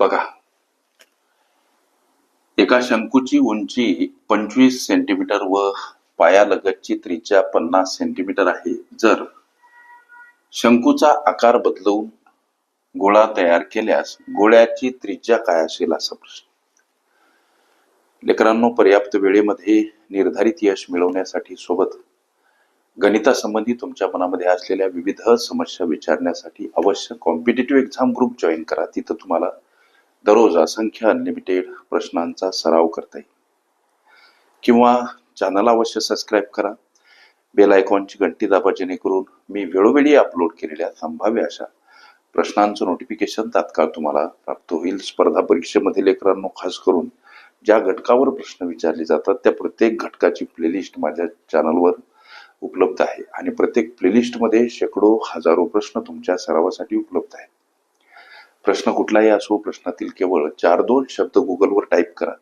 बघा. एका शंकूची उंची पंचवीस सेंटीमीटर व पायालगतची त्रिज्या पन्नास सेंटीमीटर आहे. जर शंकूचा आकार बदलवून गोळा तयार केल्यास गोळ्याची त्रिज्या काय असेल असा प्रश्न. लेकरांनो पर्याप्त वेळेमध्ये निर्धारित यश मिळवण्यासाठी सोबत गणितासंबंधी तुमच्या मनामध्ये असलेल्या विविध समस्या विचारण्यासाठी अवश्य कॉम्पिटेटिव्ह एक्झाम ग्रुप जॉईन करा. तिथं तुम्हाला दररोज असंख्य अनलिमिटेड प्रश्नांचा सराव करता येईल. किंवा चॅनल अवश्य सबस्क्राईब करा. बेल आयकॉनची घंटी दाबा जेणेकरून मी वेळोवेळी अपलोड केलेल्या संभाव्य अशा प्रश्नांचं नोटिफिकेशन तात्काळ तुम्हाला प्राप्त होईल. स्पर्धा परीक्षेमध्ये लेकरांनो खास करून ज्या घटकावर प्रश्न विचारले जातात त्या प्रत्येक घटकाची प्लेलिस्ट माझ्या चॅनलवर उपलब्ध आहे. आणि प्रत्येक प्लेलिस्टमध्ये शेकडो हजारो प्रश्न तुमच्या सरावासाठी उपलब्ध आहेत. प्रश्न कुठलाही असो प्रश्नातील केवळ चार दोन शब्द गुगलवर टाईप करा.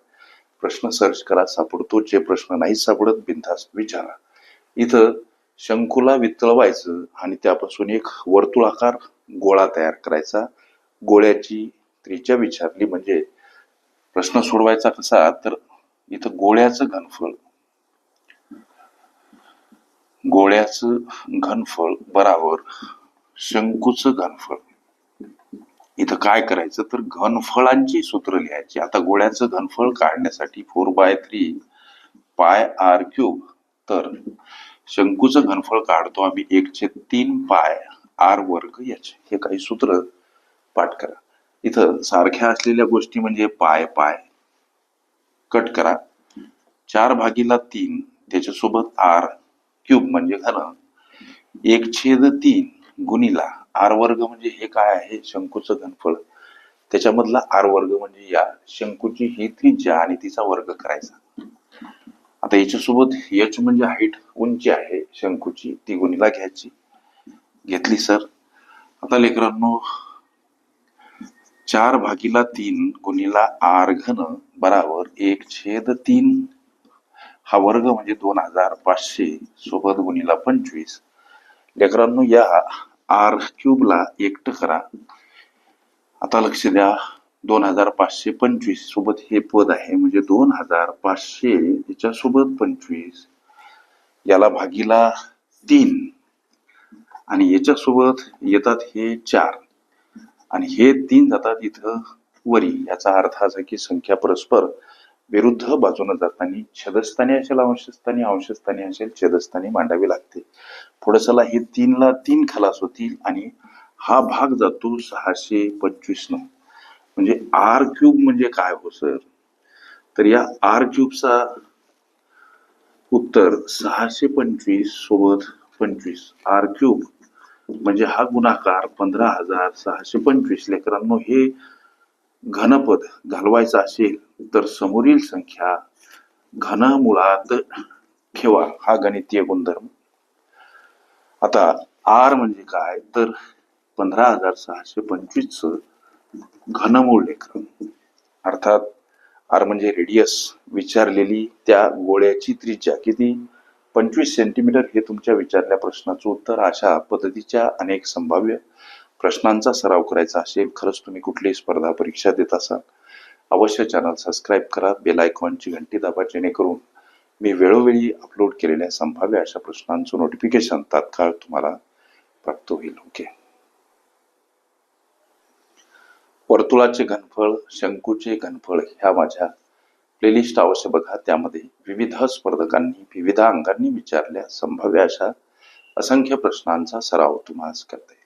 प्रश्न सर्च करा सापडतो. जे प्रश्न नाही सापडत बिनधास्त विचारा. इथं शंकूला वितळवायचं आणि त्यापासून एक वर्तुळाकार गोळा तयार करायचा. गोळ्याची त्रिज्या विचारली म्हणजे प्रश्न सोडवायचा कसा तर इथं गोळ्याचं घनफळ. गोळ्याचं घनफळ बराबर शंकूचं घनफळ. इथं काय करायचं? तर घनफळांची सूत्र लिहायची. आता गोळ्याचं घनफळ काढण्यासाठी four by three pi r cube तर शंकूचं घनफळ काढतो आम्ही एकशे तीन पाय आर वर्ग याचे हे काही सूत्र पाठ करा. इथं सारख्या असलेल्या गोष्टी म्हणजे पाय पाय कट करा. चार भागीला तीन त्याच्यासोबत आर क्यूब म्हणजे घन. एक छेद तीन गुणिला आर वर्ग म्हणजे हे काय आहे? शंकूचं घनफळ त्याच्यामधला आर वर्ग म्हणजे या. शंकूची ही त्रिज्या आणि तिचा वर्ग करायचा. आता याच्यासोबत एच म्हणजे हाईट उंची आहे शंकूची. ती गुणीला घ्यायची. घेतली सर आता लेकरांनो चार भागीला तीन गुणीला आर घन बराबर एक छेद तीन. हा वर्ग म्हणजे दोन हजार पाचशे सोबत गुणीला पंचवीस. लेकरांनो या आर क्यूबला एकट करा. आता लक्ष द्या दोन हजार पाचशे पंचवीस सोबत हे पद आहे म्हणजे दोन हजार पाचशे याच्या सोबत पंचवीस. याला भागीला तीन. आणि याच्या सोबत येतात हे चार. आणि हे तीन जातात इथं वरी. याचा अर्थ असा की संख्या परस्पर विरुद्ध बाजूने जाताना छदस्थानी असेल अंशस्थानी अंशस्थानी असेल छेदस्थानी मांडावी लागते. पुढे हे तीनला तीन खलास होतील आणि हा भाग जातो सहाशे पंचवीस न म्हणजे आर क्यूब म्हणजे काय हो सर? तर या आर क्यूबचा उत्तर सहाशे पंचवीस सोबत पंचवीस. आर क्यूब म्हणजे हा गुणाकार पंधरा हजार सहाशे पंचवीस. लेकरांनो हे घनपद घालवायचं असेल तर समोरील संख्या घन मुळात ठेवा हा गणितीय गुणधर्म. आता आर म्हणजे काय? तर पंधरा हजार सहाशे पंचवीस घनमूळ लेखन. अर्थात आर म्हणजे रेडियस विचारलेली त्या गोळ्याची त्रिज्या किती? पंचवीस सेंटीमीटर हे तुमच्या विचारल्या प्रश्नाचं उत्तर अशा पद्धतीच्या अनेक संभाव्य प्रश्नांचा सराव करायचा असेल खरंच तुम्ही कुठलीही स्पर्धा परीक्षा देत असाल अवश्य चॅनल सबस्क्राईब करा बेल आयकॉनची घंटी दाबा जेणेकरून मी वेळोवेळी अपलोड केलेल्या संभाव्य अशा प्रश्नांचं नोटिफिकेशन तात्काळ तुम्हाला प्राप्त होईल ओके वर्तुळाचे घनफळ शंकूचे घनफळ ह्या माझ्या प्लेलिस्ट अवश्य बघा. त्यामध्ये विविध स्पर्धकांनी विविध अंगांनी विचारल्या संभाव्य अशा असंख्य प्रश्नांचा सराव तुम्हाला करते